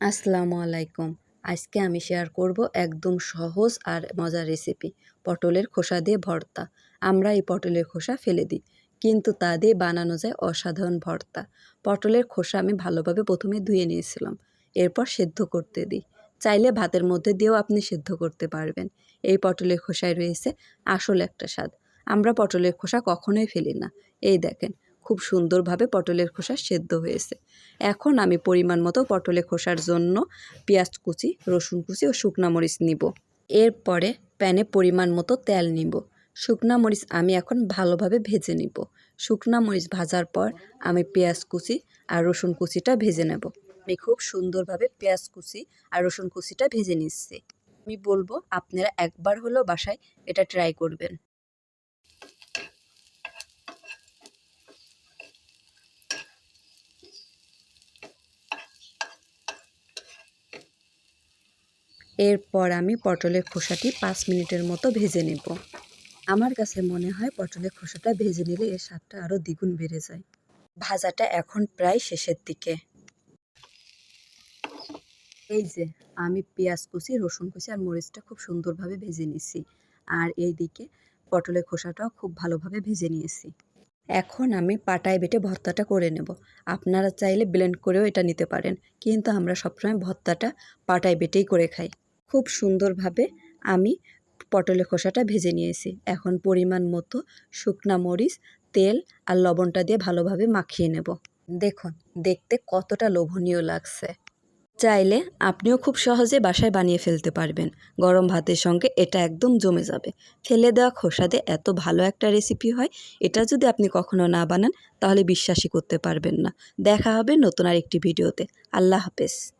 আসসালামু আলাইকুম। আজকে আমি শেয়ার করব একদম সহজ আর মজার রেসিপি পটলের খোসা দিয়ে ভর্তা। আমরা এই পটলের খোসা ফেলে দিই, কিন্তু তা দিয়ে বানানো যায় অসাধারণ ভর্তা। পটলের খোসা আমি ভালোভাবে প্রথমে ধুয়ে নিয়েছিলাম, এরপর সেদ্ধ করতে দিই। চাইলে ভাতের মধ্যে দিয়েও আপনি সেদ্ধ করতে পারবেন। এই পটলের খোসায় রয়েছে আসল একটা স্বাদ। আমরা পটলের খোসা কখনোই ফেলি না। এই দেখেন খুব সুন্দরভাবে পটলের খোসা সেদ্ধ হয়েছে। এখন আমি পরিমাণ মতো পটলের খোসার জন্য পেঁয়াজ কুচি, রসুন কুচি ও শুকনা মরিচ নিব। এরপরে প্যানে পরিমাণ মতো তেল নিব। শুকনা মরিচ আমি এখন ভালোভাবে ভেজে নিব। শুকনা মরিচ ভাজার পর আমি পেঁয়াজ কুচি আর রসুন কুচিটা ভেজে নেব। আমি খুব সুন্দরভাবে পেঁয়াজ কুচি আর রসুন কুচিটা ভেজে নিচ্ছি। আমি বলব, আপনারা একবার হলেও বাসায় এটা ট্রাই করবেন। এরপর আমি পটলের খোসাটি পাঁচ মিনিটের মতো ভেজে নেব। আমার কাছে মনে হয় পটলের খোসাটা ভেজে নিলে এর স্বাদটা আরও দ্বিগুণ বেড়ে যায়। ভাজাটা এখন প্রায় শেষের দিকে। এই যে, আমি পেঁয়াজ কুচি, রসুন কুচি আর মরিচটা খুব সুন্দরভাবে ভেজে নিয়েছি আর এই দিকে পটলের খোসাটাও খুব ভালোভাবে ভেজে নিয়েছি। এখন আমি পাটায় বেটে ভর্তাটা করে নেব। আপনারা চাইলে ব্লেন্ড করেও এটা নিতে পারেন। কিন্তু আমরা সবসময় ভর্তাটা পাটায় বেটেই করে খাই। খুব সুন্দরভাবে আমি পটলের খোসাটা ভেজে নিয়েছি। এখন পরিমাণ মতো শুকনা মরিচ, তেল আর লবণটা দিয়ে ভালোভাবে মাখিয়ে নেব। দেখুন, দেখতে কতটা লোভনীয় লাগছে। চাইলে আপনিও খুব সহজে বাসায় বানিয়ে ফেলতে পারবেন। গরম ভাতের সঙ্গে এটা একদম জমে যাবে। ফেলে দেওয়া খোসাতে এত ভালো একটা রেসিপি হয়, এটা যদি আপনি কখনো না বানান, তাহলে বিশ্বাসই করতে পারবেন না। দেখা হবে নতুন আর একটি ভিডিওতে। আল্লাহ হাফেজ।